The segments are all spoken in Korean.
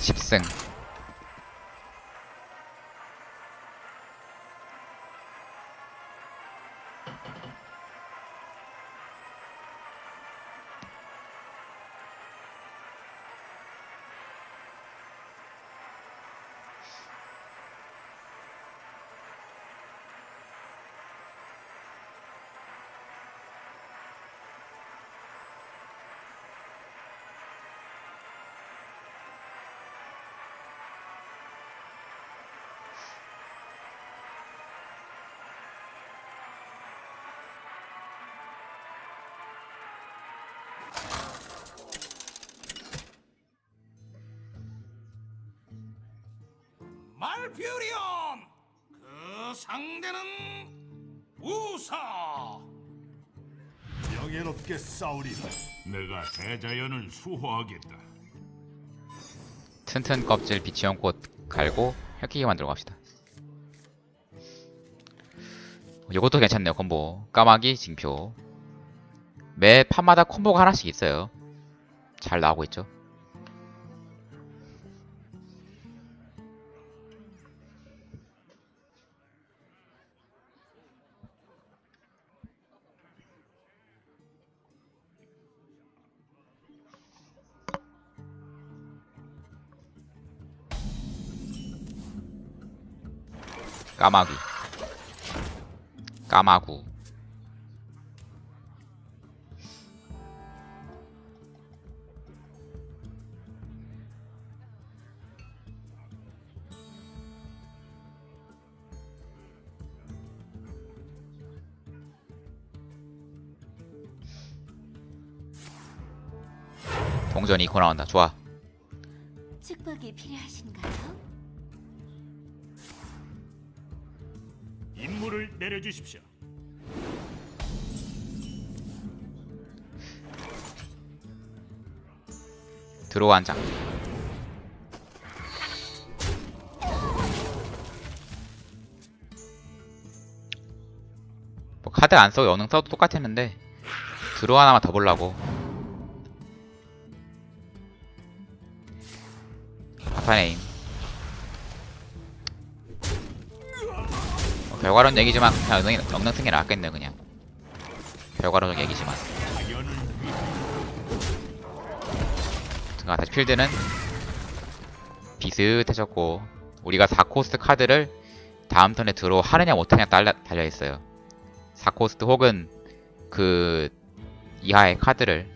10승 말퓨리온 그 상대는 우사! 명예롭게 싸우리라. 내가 대자연을 수호하겠다. 튼튼 껍질 비치형 꽃 갈고 혈기기 만들어 갑시다. 요것도 괜찮네요 콤보. 까마귀 징표. 매 판마다 콤보가 하나씩 있어요. 잘 나오고 있죠 까마귀. 까마구. 동전 2코 나온다. 좋아. 축복이 필요하신가요? 임무를 내려주십시오. 들어와 한장. 뭐 카드 안 써도 영능 써도 똑같았는데 드로 하나만 더 보려고. 아파네임 뭐 결과론 얘기지만 그냥 영능, 영능 쓴게 낫겠네 그냥. 결과론 얘기지만. 자, 다시 필드는 비슷해졌고 우리가 4코스트 카드를 다음 턴에 들어 하느냐 못하냐 달려, 달려있어요. 4코스트 혹은 그 이하의 카드를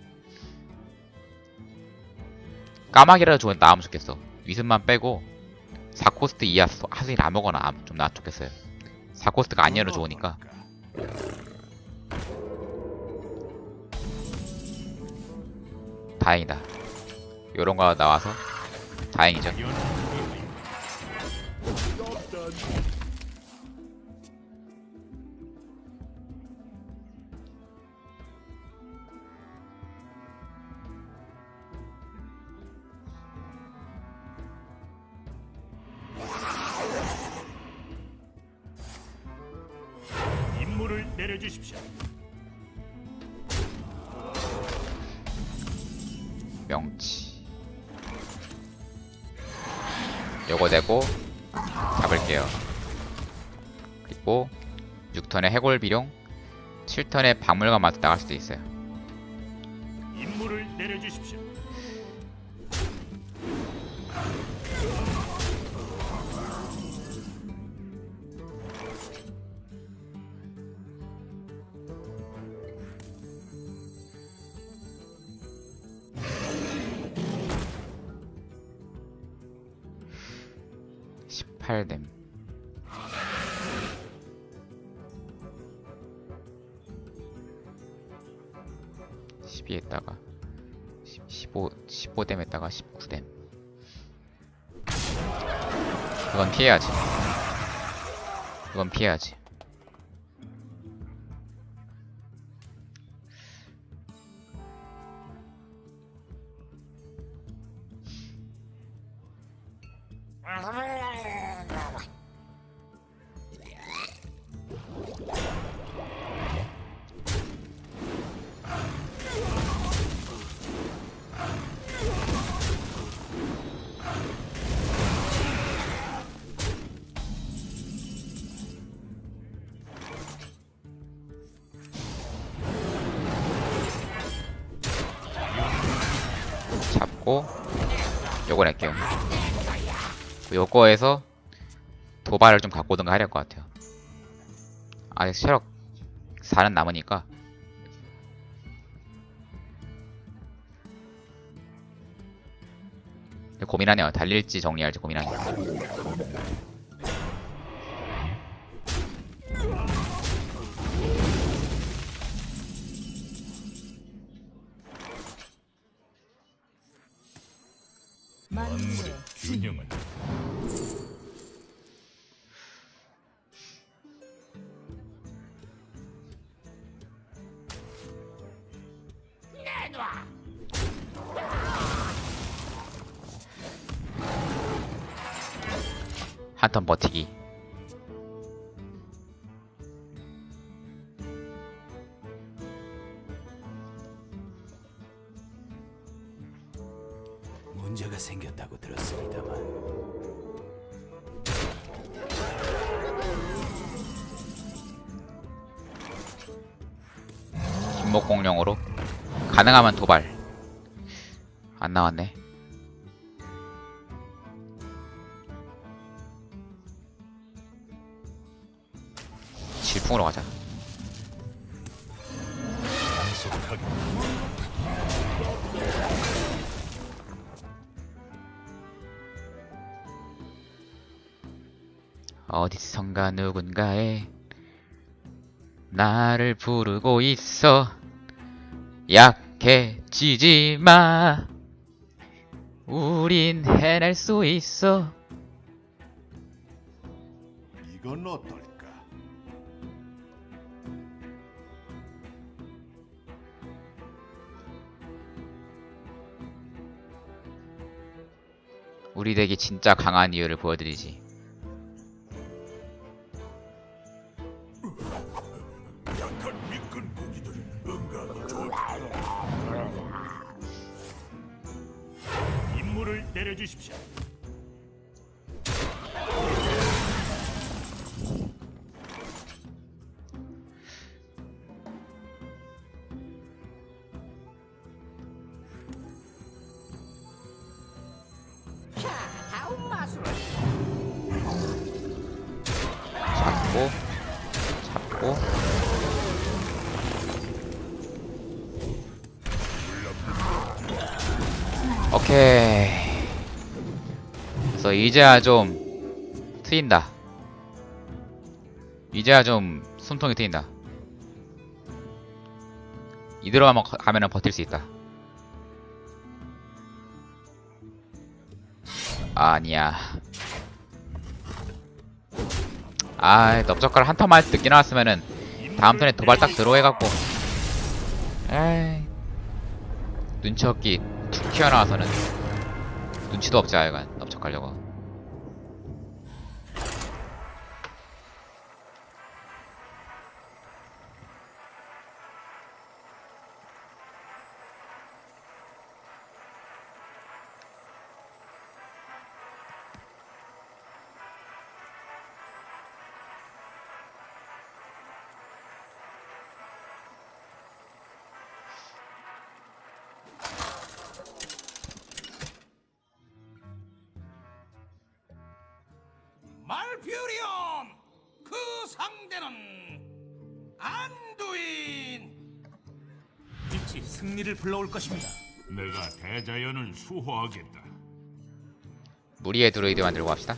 까마귀라도 좋은 나오면 좋겠어. 위습만 빼고 4코스트 이하 소- 하수인 아무거나 아무- 좀 나왔으면 좋겠어요 4코스트가 아니어도 좋으니까. 다행이다. 요런 거 나와서 다행이죠 주십시오. 명치. 요거 되고 잡을게요. 그리고 6턴에 해골 비룡 7턴에 박물관 마트 나갈 수도 있어요 8뎀 12에다가 15, 15댐에다가 19뎀 그건 피해야지. 그건 피해야지. 아, 요거 낼게요. 요거에서 도발을 좀 갖고 오든가 해야 될것 같아요. 아직 체력 4는 남으니까. 고민하네요. 달릴지 정리할지 고민하네요 만물의 균형은 한 턴 버티기 가능하면 도발. 안 나왔네. 질풍으로 가자. 어디선가 누군가에 나를 부르고 있어. 약 해지지 마. 우린 해낼 수 있어. 이건 어떨까? 우리 덱이 진짜 강한 이유를 보여드리지 미끈 고기들 응가가 좋다. 임무를 내려주십시오. 그래서 이제야 좀 트인다. 이제야 좀 숨통이 트인다. 이대로 가면, 가면은 버틸 수 있다. 아니야. 아 넓적갈 한 턴만 늦게 나왔으면은 다음 턴에 도발 딱 들어해갖고. 에이. 눈치 없기 툭 튀어나와서는 눈치도 없지 넓적 가려고 말퓨리온 그 상대는 안두인 빛이 승리를 불러올 것입니다. 내가 대자연을 수호하겠다. 무리의 드로이드 만들고 갑시다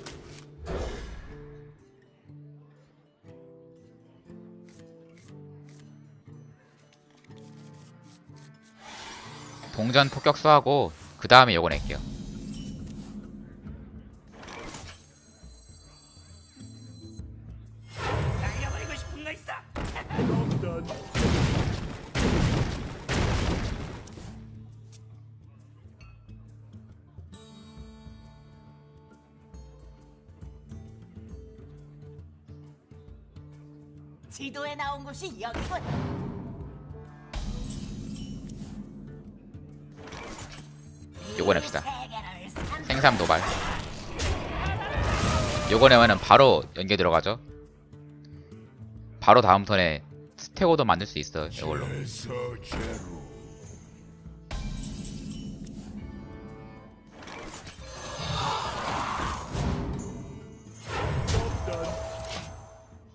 동전 폭격수하고 그 다음에 요거 낼게요 제발. 요번에만은 바로 연계 들어가죠. 바로 다음 턴에 스테고도 만들 수 있어 이걸로.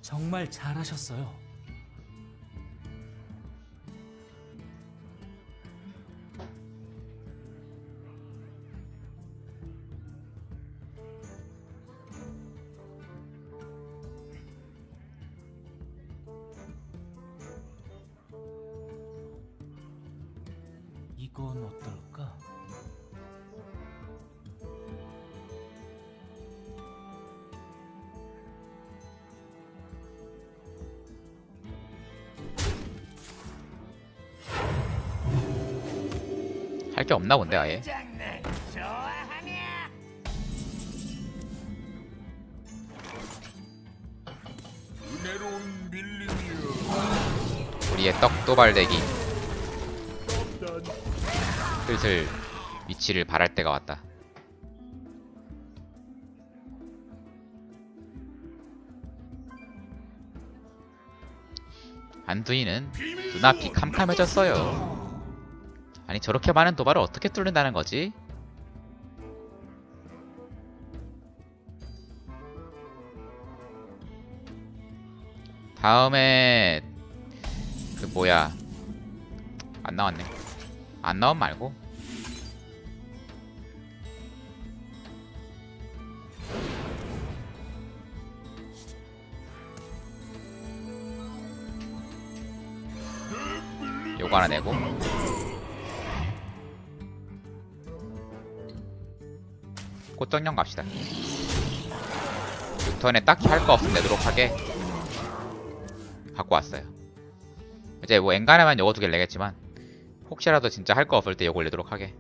정말 잘하셨어요. 이건 어떨까? 할 게 없나 본데 아예 밀림이여. 우리의 떡 도발대기 슬슬 위치를 발할 때가 왔다. 안두이는 눈앞이 캄캄해졌어요. 아니 저렇게 많은 도발을 어떻게 뚫는다는 거지? 다음에 그 뭐야? 안 나왔네. 안 나온 말고 요거 하나 내고. 꽃정령 갑시다. 6턴에 딱히 할 거 없으면 내도록 하게. 갖고 왔어요. 이제 뭐 엔간하면 요거 두 개를 내겠지만 혹시라도 진짜 할 거 없을 때 요걸 내도록 하게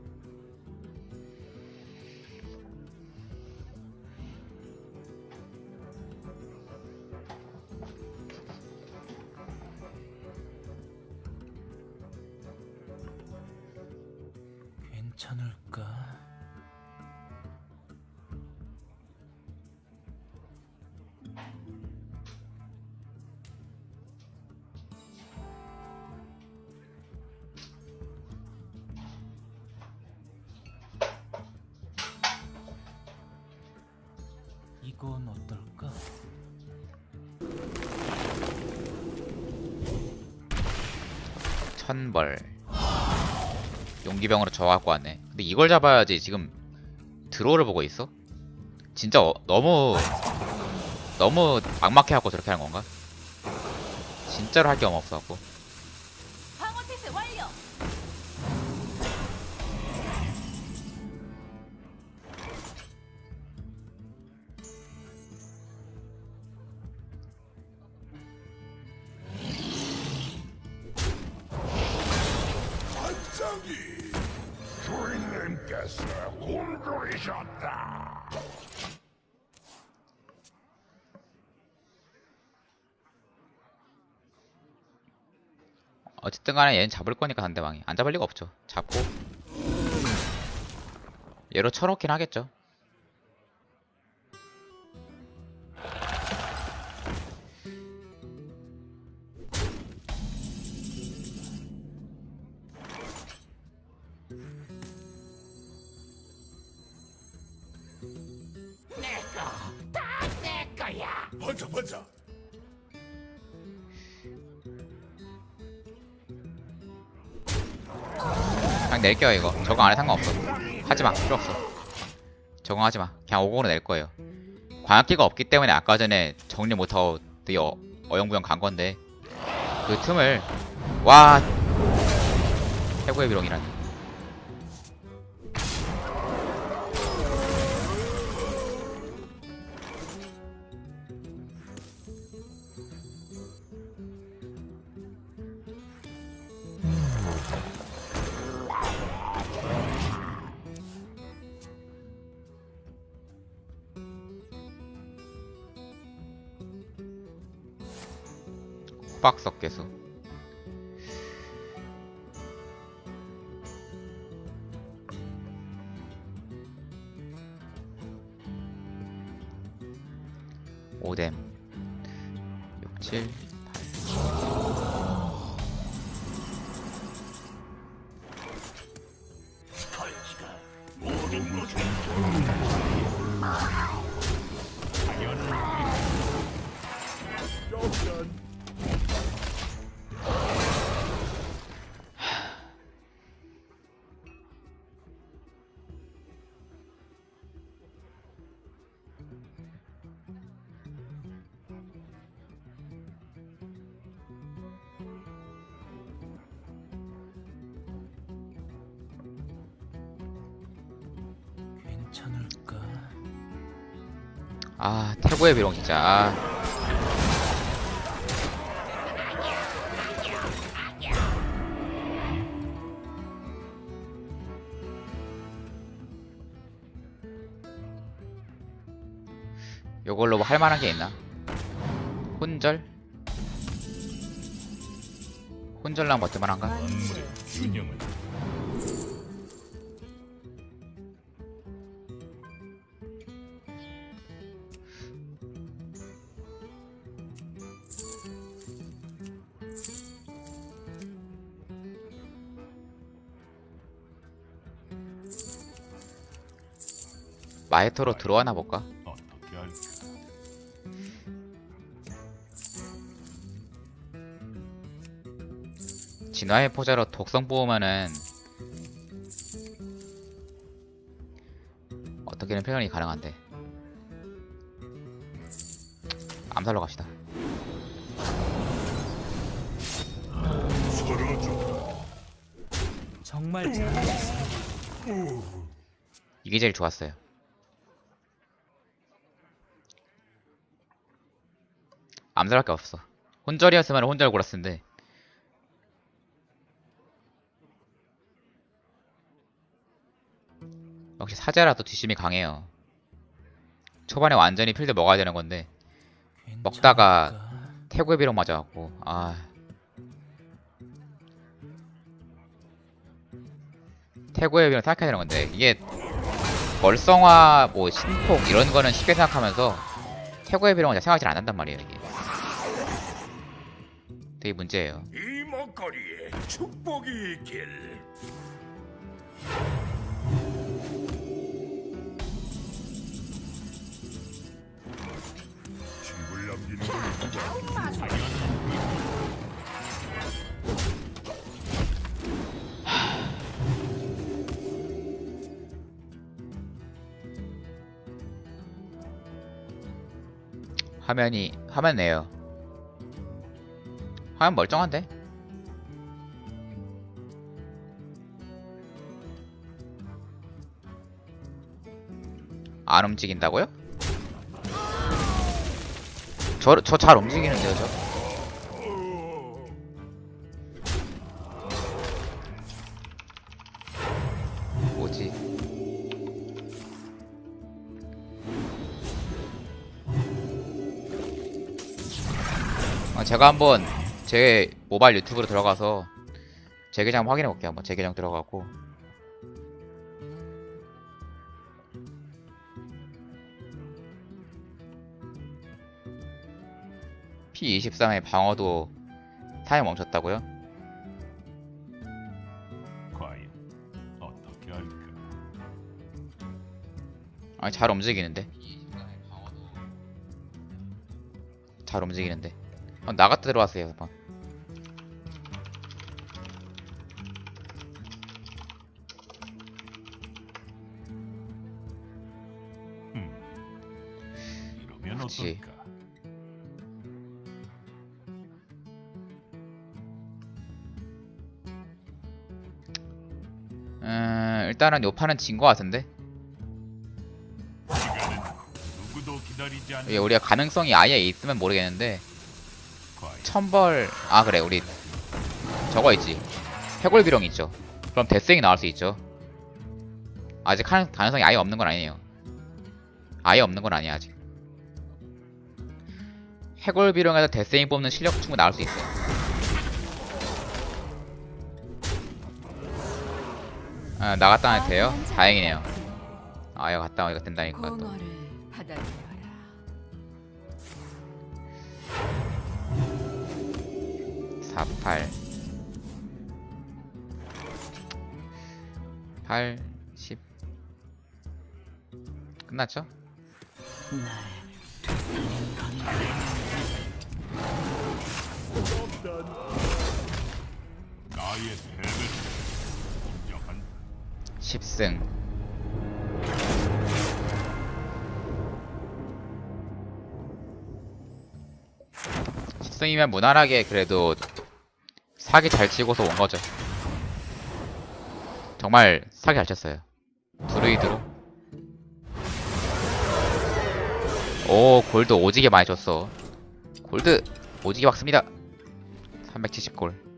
이건 어떨까? 천벌 용기병으로 저어갖고 왔네 근데 이걸 잡아야지 지금 드로우를 보고 있어? 진짜 어- 너무 너무 막막해갖고 저렇게 하는 건가? 진짜로 할 게 없어갖고 저기. 주인님께서 굶주리셨다. 어쨌든 간에 얘는 잡을 거니까 상대방이. 안 잡을 리가 없죠. 잡고. 얘로 쳐놓긴 하겠죠 번져 번져. 그냥 낼게요 이거. 적응 안해 상관없어. 하지마. 필요 없어. 적응하지마. 그냥 오공으로 낼 거예요. 광학기가 없기 때문에 아까 전에 정리 못하고 되게 어, 어영부영 간 건데. 그 틈을 와. 최고의 비룡이라니 호박석 개수 괜찮을까? 아 태고의 비룡 진짜 아. 요걸로 뭐 할만한 게 있나? 혼절? 혼절랑 균형을 마에터로 들어와나 볼까? 진화의 포자로 독성 뽑으면은 어떻게든 표현이 가능한데 암살로 갑시다. 정말 잘하셨어요. 이게 제일 좋았어요 암살할 게 없어. 혼절이었으면 혼절 골랐을 텐데. 역시 사제라 도 뒷심이 강해요. 초반에 완전히 필드 먹어야 되는 건데 먹다가? 태고의 비룡 맞아갖고 아. 태고의 비룡 생각해야 되는 건데 이게 월성화 뭐 신폭 이런 거는 쉽게 생각하면서 태고의 생각이 잘안 난단 말이에요 이게 되게 문제예요 이 먹거리에 축복이 있길. 집을 남기는 건 누가? 화면이 화면 내요 화면 멀쩡한데? 안 움직인다고요? 저 저 잘 움직이는데요 저 뭐지? 아, 제가 한번 제 모바일 유튜브로 들어가서 제 계정 한번 확인해 볼게요. 한번 제 계정 들어가고 P23의 방어도 사용 멈췄다고요? 과연 어떻게 할까? 아니 잘 움직이는데 잘 움직이는데 한번 나갔다 들어왔어요 한번 그치. 어떨까? 음, 일단은 요 판은 진 거 같은데? 이게 우리가 가능성이 아예 있으면 모르겠는데 천벌 아 그래 우리 저거 있지. 해골 비룡 있죠. 그럼 데스윙이 나올 수 있죠. 아직 가, 가능성이 아예 없는 건 아니에요. 아예 없는 건 아니야 아직 해골 비룡에서 데스윙 뽑는 실력 충분히 나올 수 있어요 아 나갔다 와도 돼요? 다행이네요 아 이거 갔다 오니까 된다니까 또 공허를 받아들여라. 48 8 10 끝났죠? 나의 패배를 인정한 10승. 십승이면 무난하게 그래도 사기 잘 치고서 온 거죠. 정말 사기 잘 쳤어요. 드루이드로 오 골드 오지게 많이 줬어. 골드 오지게 박습니다. 370골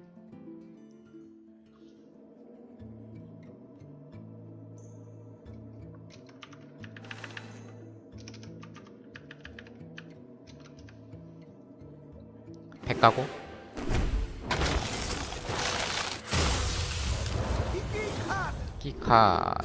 팩 가고. 키카